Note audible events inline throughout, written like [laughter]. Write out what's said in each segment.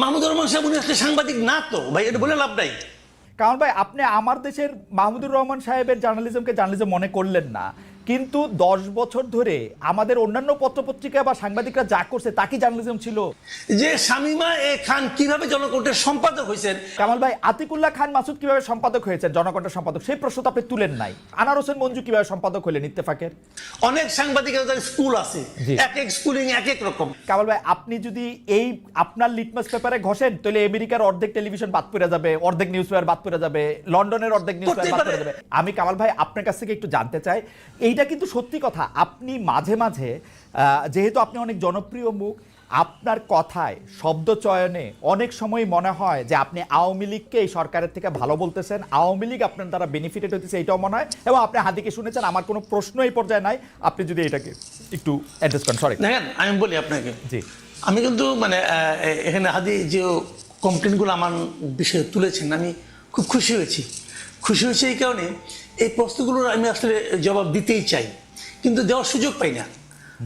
মাহমুদুর রহমান সাহেব, উনি আসলে সাংবাদিক না তো। ভাই, এটা বলে লাভ নাই। কারণ ভাই, আপনি আমার দেশের মাহমুদুর রহমান সাহেবের জার্নালিজমকে জার্নালিজম মনে করলেন না। কিন্তু দশ বছর ধরে আমাদের অন্যান্য পত্রপত্রিকা বা সাংবাদিকরা যা করছে তা কি জার্নালিজম ছিল? যে শামিমা এ খান কীভাবে জনকণ্ঠের সম্পাদক হয়েছেন? কামাল ভাই আতিকুল্লাহ খান মাসুদ কীভাবে সম্পাদক হয়েছেন? জনকণ্ঠের সম্পাদক সেই প্রশ্ন তো আপনি তুলেন নাই। আনার হোসেন মঞ্জু কীভাবে সম্পাদক হলেন ইত্তেফাকের? অনেক সাংবাদিকের স্কুল আছে। এক এক স্কুলিং এক এক রকম। কামাল ভাই আপনি যদি এই আপনার লিটমাস পেপারে ঘষেন তাহলে আমেরিকার অর্ধেক টেলিভিশন বাদ পড়ে যাবে অর্ধেক নিউজ পেপার বাদ পড়ে যাবে লন্ডনের অর্ধেক নিউজ পেপার বাদ পড়ে যাবে। আমি কামাল ভাই আপনার কাছ থেকে একটু জানতে চাই এইটা কিন্তু সত্যি কথা। আপনি মাঝে মাঝে যেহেতু আপনি অনেক জনপ্রিয় মুখ আপনার কথায় শব্দ চয়নে অনেক সময় মনে হয় যে আপনি আওয়ামী লীগকে এই সরকারের থেকে ভালো বলতেছেন। আওয়ামী লীগ আপনার দ্বারা বেনিফিটেড হতেছে এটাও মনে হয়। এবং আপনি হাদিকে শুনেছেন আমার কোনো প্রশ্ন এই পর্যায়ে নাই। আপনি যদি এটাকে একটু অ্যাড্রেস করেন সরি দেখেন আমি বলি আপনাকে। জি। আমি কিন্তু মানে এখানে হাদি যে কমপ্লেনগুলো আমার বিষয়ে তুলেছেন আমি খুব খুশি হয়েছি। খুশি হয়েছি এই কারণে এই প্রশ্নগুলোর আমি আসলে জবাব দিতেই চাই। কিন্তু দেওয়ার সুযোগ পাই না।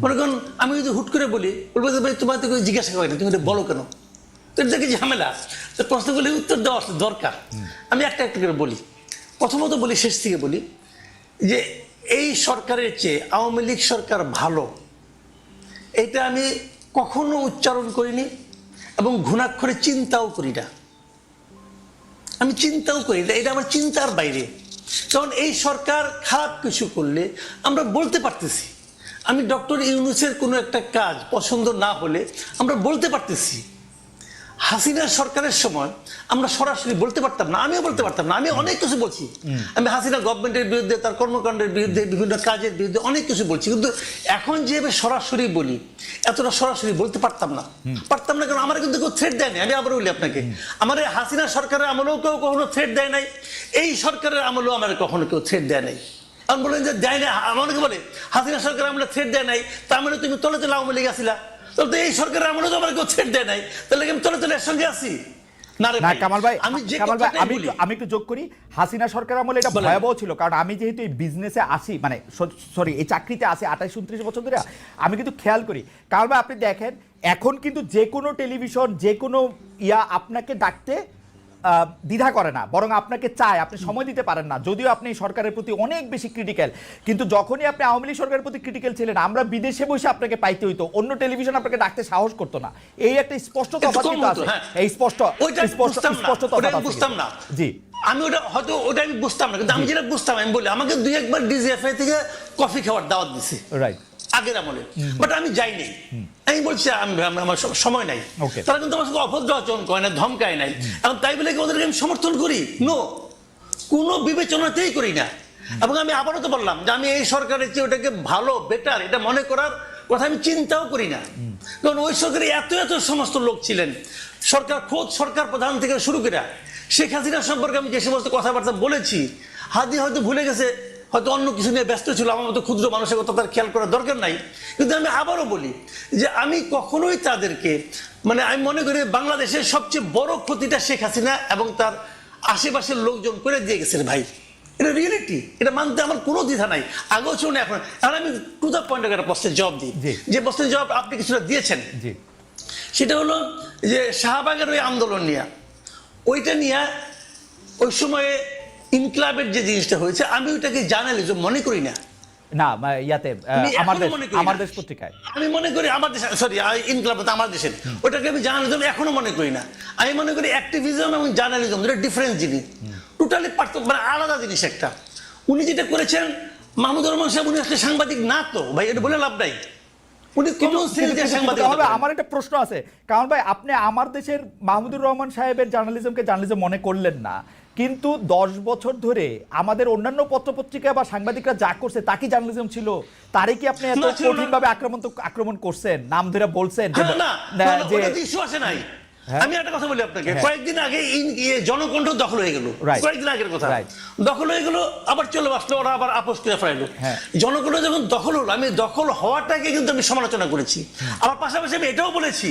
মনে করুন, আমি যদি হুট করে বলি, বলব ভাই তোমার তো জিজ্ঞাসা করে না, তুমি এটা বলো কেন? তো এটা ঝামেলা। তো প্রশ্নগুলি উত্তর দেওয়া দরকার। আমি একটা একটা করে বলি। প্রথমত বলি, শেষ থেকে বলি যে, এই সরকারের চেয়ে আওয়ামী লীগ সরকার ভালো। এটা আমি কখনো উচ্চারণ করিনি এবং ঘুণাক্ষরে চিন্তাও করি না। আমি চিন্তাও করি না, এটা আমার চিন্তার বাইরে। কারণ এই সরকার খারাপ কিছু করলে আমরা বলতে পারতেছি। আমি ডক্টর ইউনুসের কোনো একটা কাজ পছন্দ না হলে আমরা বলতে পারতেছি। হাসিনা সরকারের সময় আমরা সরাসরি বলতে পারতাম না আমিও বলতে পারতাম না আমি অনেক কিছু বলছি। আমি হাসিনা গভর্নমেন্টের বিরুদ্ধে তার কর্মকাণ্ডের বিরুদ্ধে বিভিন্ন কাজের বিরুদ্ধে অনেক কিছু বলছি। কিন্তু এখন যেভাবে সরাসরি বলি এতটা সরাসরি বলতে পারতাম না। পারতাম না কারণ আমার কিন্তু কেউ থ্রেট দেয়নি আমি আবার বলি আপনাকে। আমার হাসিনা সরকারের আমলেও কেউ কখনো থ্রেট দেয় নাই এই সরকারের আমলেও আমার কখনো কেউ থ্রেট দেয় নাই। আমি বলেন যে দেয় না আমাকে বলে হাসিনা সরকার আমলে থ্রেট দেয় নাই তার মানে তুমি তলে তলে আওয়ামী লীগ আসিলা। তাহলে তো এই সরকারের আমলে তো আমার কেউ দেয় নাই। তাহলে আমি চলে চলে সঙ্গে আছি? না কামাল ভাই আমি কামাল ভাই আমি আমি একটু যোগ করি। হাসিনা সরকার আমলে এটা ভয়াবহ ছিল কারণ আমি যেহেতু এই বিজনেসে আসি মানে সরি এই চাকরিতে আসি আঠাশ উনত্রিশ বছর ধরে আমি কিন্তু খেয়াল করি। কামাল ভাই আপনি দেখেন এখন কিন্তু যে কোনো টেলিভিশন যে কোনো ইয়া আপনাকে ডাকতে দ্বিধা করে না বরং আপনাকে চায় আপনি সময় দিতে পারেন না। যদিও আপনি সরকারের প্রতি অনেক বেশি ক্রিটিক্যাল কিন্তু যখনই আপনি আওয়ামী লীগ সরকারের প্রতি ক্রিটিক্যাল ছিলেন আমরা বিদেশে বসে আপনাকে পাইতে হইতো অন্য টেলিভিশন আপনাকে ডাকতে সাহস করতো না। এই একটা স্পষ্ট তফাৎ কিন্তু আছে। হ্যাঁ। এই স্পষ্ট স্পষ্ট স্পষ্ট তফাৎ বুঝতাম না। জি। আমি ওটা হয়তো ওটা আমি বুঝতাম না কিন্তু আমি যেটা বুঝতাম আমি বলি আমাকে দুই একবার ডিজিএফআই থেকে কফি খাওয়ার দাওয়াত দিছে। রাইট আগের আমলে। বাট আমি যাইনি। আমি বলছি আমি আমি- আমার সময় নাই। তারা কিন্তু আমার সঙ্গে অভদ্র আচরণ করে না ধমকায় নাই। এখন তাই বলে কি ওদেরকে আমি সমর্থন করি? নো কোনো বিবেচনাতেই করি না। এবং আমি আবারও তো বললাম যে আমি এই সরকারের চেয়ে ওটাকে ভালো বেটার এটা মনে করার কথা আমি চিন্তাও করি না। কারণ ওই সরকারে এত এত সমস্ত লোক ছিলেন। সরকার খোদ সরকার প্রধান থেকে শুরু করে শেখ হাসিনা সম্পর্কে আমি যে সমস্ত কথাবার্তা বলেছি হাদি হয়তো ভুলে গেছে হয়তো অন্য কিছু নিয়ে ব্যস্ত ছিল আমার মতো ক্ষুদ্র মানুষের কথা তার খেয়াল করার দরকার নাই। কিন্তু আমি আবারও বলি যে আমি কখনোই তাদেরকে মানে আমি মনে করি বাংলাদেশের সবচেয়ে বড় ক্ষতিটা শেখ হাসিনা এবং তার আশেপাশের লোকজন করে দিয়ে গেছেন ভাই। এটা রিয়েলিটি এটা মানতে আমার কোনো দ্বিধা নাই। আগেও ছিল না এখন এখন আমি টু দ্য পয়েন্ট একটা প্রশ্নের জবাব দিই। যে প্রশ্নের জবাব আপনি কিছুটা দিয়েছেন। সেটা হলো যে শাহবাগের ওই আন্দোলন নিয়ে ওইটা নিয়ে ওই সময়ে ইনক্লাবের যে জিনিসটা হয়েছে আমি ওইটাকে জার্নালিজম মনে করি না। না ইয়াতে আমার দেশ মনে। আমার দেশ পত্রিকায়। আমি মনে করি আমার দেশ সরি ইনক্লাব আমার দেশের। ওটাকে আমি জার্নালিজম এখনও মনে করি না। আমি মনে করি অ্যাক্টিভিজম এবং জার্নালিজম দুটো ডিফারেন্ট জিনিস। টোটালি পার্থক্য মানে আলাদা জিনিস একটা। উনি যেটা করেছেন মাহমুদুর রহমান সাহেব উনি আসলে সাংবাদিক না তো। ভাই এটা বলে লাভ নাই। আমার একটা প্রশ্ন আছে। কারণ ভাই আপনি আমার দেশের মাহমুদুর রহমান সাহেবের জার্নালিজমকে জার্নালিজম মনে করলেন না। কিন্তু দশ বছর ধরে আমাদের অন্যান্য পত্রপত্রিকা বা সাংবাদিকরা যা করছে তা কি জার্নালিজম ছিল? তারে কি আপনি এত না, ছিল না। কঠিন ভাবে আক্রমণ আক্রমণ করছেন? নাম ধরে বলছেন যে- হ্যাঁ। আমি একটা কথা বলি আপনাকে হ্যাঁ। কয়েকদিন আগে ইয়ে জনকণ্ঠ দখল হয়ে গেল. কয়েকদিন আগের কথা. দখল হয়ে গেল আবার চলে আসলো ওরা আবার আপোষ করে ফেলাইলো হ্যাঁ। জনকণ্ঠ যখন দখল হলো আমি দখল হওয়াটাকে কিন্তু আমি সমালোচনা করেছি আবার পাশাপাশি আমি এটাও বলেছি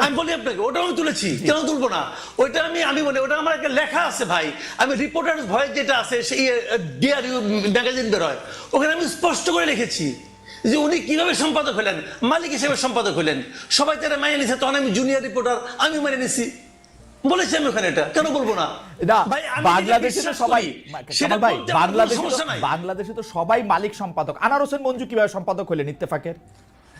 আমি বলি আপনাকে ওটাও আমি তুলেছি। কেন তুলবো না? ওইটা আমি আমি বলি ওটা আমার একটা লেখা আছে ভাই। আমি ভয়েস যেটা আছে সেই ডিআর ম্যাগাজিন ওখানে আমি স্পষ্ট করে লিখেছি যে উনি কীভাবে সম্পাদক হলেন মালিক হিসেবে সম্পাদক হলেন। সবাই তারা মেনে নিছে তখন আমি জুনিয়র রিপোর্টার আমি মেনে নিছি। বলেছি আমি ওখানে এটা কেন বলব না? বাংলাদেশে তো সবাই ভাই বাংলাদেশে তো- বাংলাদেশে তো সবাই মালিক সম্পাদক। আনার হোসেন মঞ্জু কীভাবে সম্পাদক হলেন ইত্তেফাকের?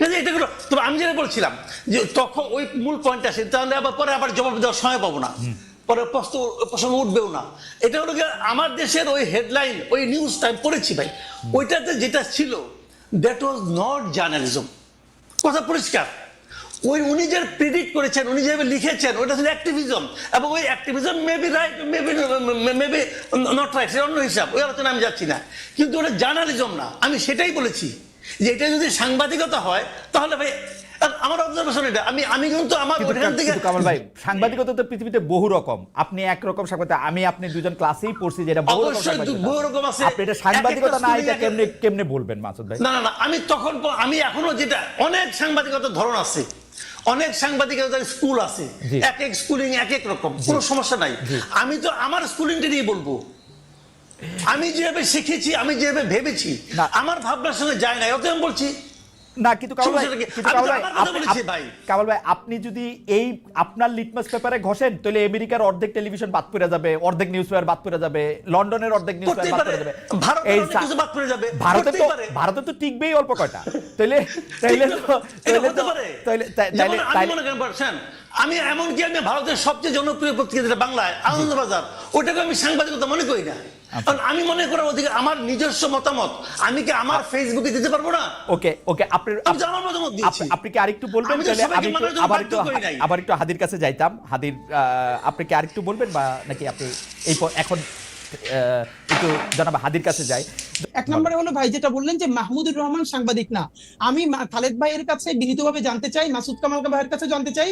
এটা হলো তবে আমি যেটা বলছিলাম যে তখন ওই মূল পয়েন্ট আসে তাহলে আবার পরে আবার জবাব দেওয়ার সময় পাবো না। পরে প্রশ্ন প্রসঙ্গ উঠবেও না। এটা হলো আমার দেশের ওই হেডলাইন ওই নিউজটা আমি পড়েছি ভাই। ওইটাতে যেটা ছিল দ্যাট ওয়াজ নট জার্নালিজম কথা পরিষ্কার। ওই উনি যে প্রিডিক্ট করেছেন উনি যেভাবে লিখেছেন ওইটা ছিল অ্যাক্টিভিজম এবং ওই activism maybe right maybe maybe not right অন্য হিসাব। ওই আলোচনা আমি যাচ্ছি না। কিন্তু ওটা জার্নালিজম না। আমি সেটাই বলেছি। যে এটা যদি সাংবাদিকতা হয় তাহলে ভাই আমার অবজারভেশন এটা আমি আমি কিন্তু আমার ওইখান থেকে কামাল ভাই সাংবাদিকতা তো পৃথিবীতে বহু রকম। আপনি একরকম সাংবাদিক আমি আপনি দুজন ক্লাসেই পড়ছি যেটা বহু রকম বহু রকম আছে। আপনি এটা সাংবাদিকতা এক না এটা কেমনে কেমনে বলবেন মাসুদ ভাই? না না না আমি তখন আমি এখনও যেটা অনেক সাংবাদিকতার ধরন আছে। অনেক সাংবাদিকতার স্কুল আছে। এক এক স্কুলিং এক এক রকম কোনো সমস্যা নাই। আমি তো আমার স্কুলিংটা নিয়ে বলব। আমি যেভাবে শিখেছি আমি যেভাবে ভেবেছি আমার ভাবনার সঙ্গে যায় না অত আমি বলছি। না কিন্তু কামাল ভাই কিন্তু ভাই আপনি-। কামাল ভাই। যদি এই আপনার লিটমাস পেপারে ঘষেন তাহলে আমেরিকার অর্ধেক টেলিভিশন বাদ পড়ে যাবে অর্ধেক নিউজ পেপার বাদ পড়ে যাবে লন্ডনের অর্ধেক নিউজ পেপার বাদ পড়ে যাবে। এই বাদ পড়ে যাবে। ভারতে তো ভারতে তো টিকবেই অল্প কয়টা। তাইলে [laughs] তাইলে তো এটা তাইলে হতে তো পারে। তাইলে তাই- যেমন তাইলে আমি মনে এমনকি আমি ভারতের সবচেয়ে জনপ্রিয় পত্রিকা যেটা বাংলায় আনন্দবাজার ওটাকে আমি সাংবাদিকতা মনে করি না। কারণ আমি মনে করার অধিকার আমার নিজস্ব মতামত? আমি কি আমার ফেসবুকে দিতে পারব না? ওকে ওকে আপনি আমার মতামত দিয়েছি। আপনি কি আরেকটু বলবেন? তাহলে আমি একটু আবার একটু আবার একটু হাদির কাছে যাইতাম। হাদির আহ, আপনি কি আরেকটু বলবেন বা নাকি আপনি এই এখন একটু জানাব হাদির কাছে যাই। এক নম্বরে হলো ভাই যেটা বললেন যে মাহমুদুর রহমান সাংবাদিক না। আমি খালেদ ভাইয়ের কাছে বিনীতভাবে জানতে চাই, মাসুদ কামাল ভাইয়ের কাছে জানতে চাই,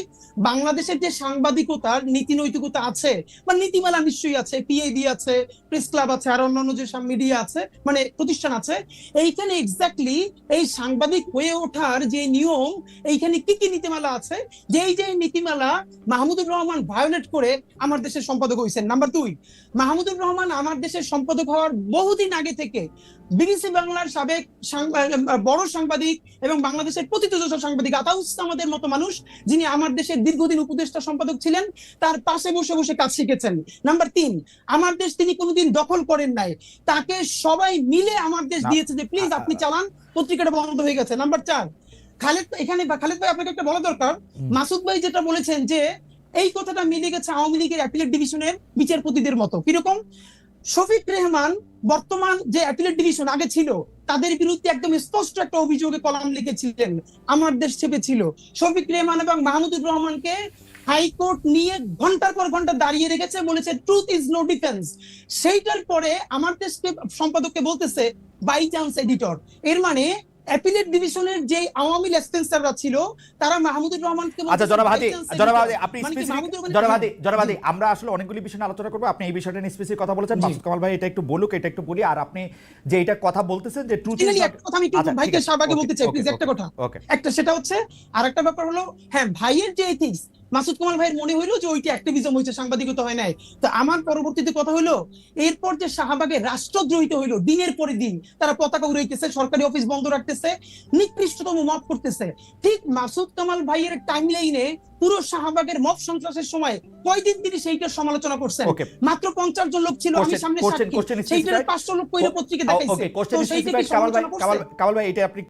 বাংলাদেশের যে সাংবাদিকতার নীতি নৈতিকতা আছে, বা নীতিমালা নিশ্চয়ই আছে পিএবি আছে প্রেস ক্লাব আছে, আর অন্যান্য যে মিডিয়া আছে মানে প্রতিষ্ঠান আছে, এইখানে এক্স্যাক্টলি এই সাংবাদিক হয়ে ওঠার যে নিয়ম, এইখানে কি কি নীতিমালা আছে? যে এই যে নীতিমালা মাহমুদুর রহমান ভায়োলেট করে আমার দেশের সম্পাদক হয়েছেন নাম্বার দুই মাহমুদুর রহমান আমার দেশের সম্পাদক হওয়ার বহুদিন আগে থেকে বিবিসি বাংলার সাবেক বড় সাংবাদিক এবং বাংলাদেশের প্রতিযোগিত সাংবাদিক আতাউস আমাদের মতো মানুষ যিনি আমার দেশের দীর্ঘদিন উপদেষ্টা সম্পাদক ছিলেন তার পাশে বসে বসে কাজ শিখেছেন। নাম্বার তিন আমার দেশ তিনি কোনোদিন দখল করেন নাই। তাকে সবাই মিলে আমার দেশ দিয়েছে যে প্লিজ আপনি চালান পত্রিকাটা বন্ধ হয়ে গেছে। নাম্বার চার খালেদ এখানে খালেদ ভাই আপনাকে একটা বলা দরকার। মাসুদ ভাই যেটা বলেছেন যে এই কথাটা মিলে গেছে আওয়ামী লীগের অ্যাপিলেট ডিভিশনের বিচারপতিদের মতো। কীরকম? শফিক রেহমান বর্তমান যে অ্যাথলেট ডিভিশন আগে ছিল, তাদের বিরুদ্ধে একদম স্পষ্ট একটা অভিযোগে কলাম লিখেছিলেন, আমার দেশ ছেপে ছিল। শফিক রেহমান এবং মাহমুদুর রহমানকে হাইকোর্ট নিয়ে ঘণ্টার পর ঘণ্টা দাঁড়িয়ে রেখেছে, বলেছে ট্রুথ ইজ নো ডিফেন্স সেইটার পরে আমার দেশকে সম্পাদককে বলতেছে বাই চান্স এডিটর এর মানে অ্যাপিলেট ডিভিশনের যে আওয়ামী লেসপেন্সাররা ছিল তারা মাহমুদুর রহমানকে আচ্ছা বলতেছে, জনাব হাদি জনাব হাদি আপনি মানে কি specific- জনাব হাদি জনাব হাদি আমরা আসলে অনেকগুলি বিষয় আলোচনা করব। আপনি এই বিষয়টা নিয়ে স্পেসিফিক কথা বলেছেন। মাসুদ কামাল ভাই এটা একটু বলুক এটা একটু বলি আর আপনি যে এটা কথা বলতেছেন যে ট্রুথ ইজ একটা কথা আমি একটু ভাইকে শাহবাগে বলতে চাই প্লিজ একটা কথা। একটা সেটা হচ্ছে আর একটা ব্যাপার হলো হ্যাঁ ভাইয়ের যে এথিক্স মাসুদ কামাল ভাইয়ের মনে হইল যে ওইটা অ্যাক্টিভিজম হয়েছে সাংবাদিকতা হয় নাই। তো আমার পরবর্তীতে কথা হইল এরপর যে শাহবাগে রাষ্ট্রদ্রোহিত হইল দিনের পরে দিন তারা পতাকা উড়াইতেছে সরকারি অফিস বন্ধ রাখতেছে নিকৃষ্টতম মত করতেছে। ঠিক মাসুদ কামাল ভাইয়ের টাইম লাইনে পুরো শাহবাগের মব সন্ত্রাসের সময় কয়দিন তিনি সেইটার সমালোচনা করছেন? মাত্র পঞ্চাশ জন লোক ছিল আমি সামনে সেইটার পাঁচশো লোক পত্রিকা দেখাইছে। কামাল ভাই এটা আপনি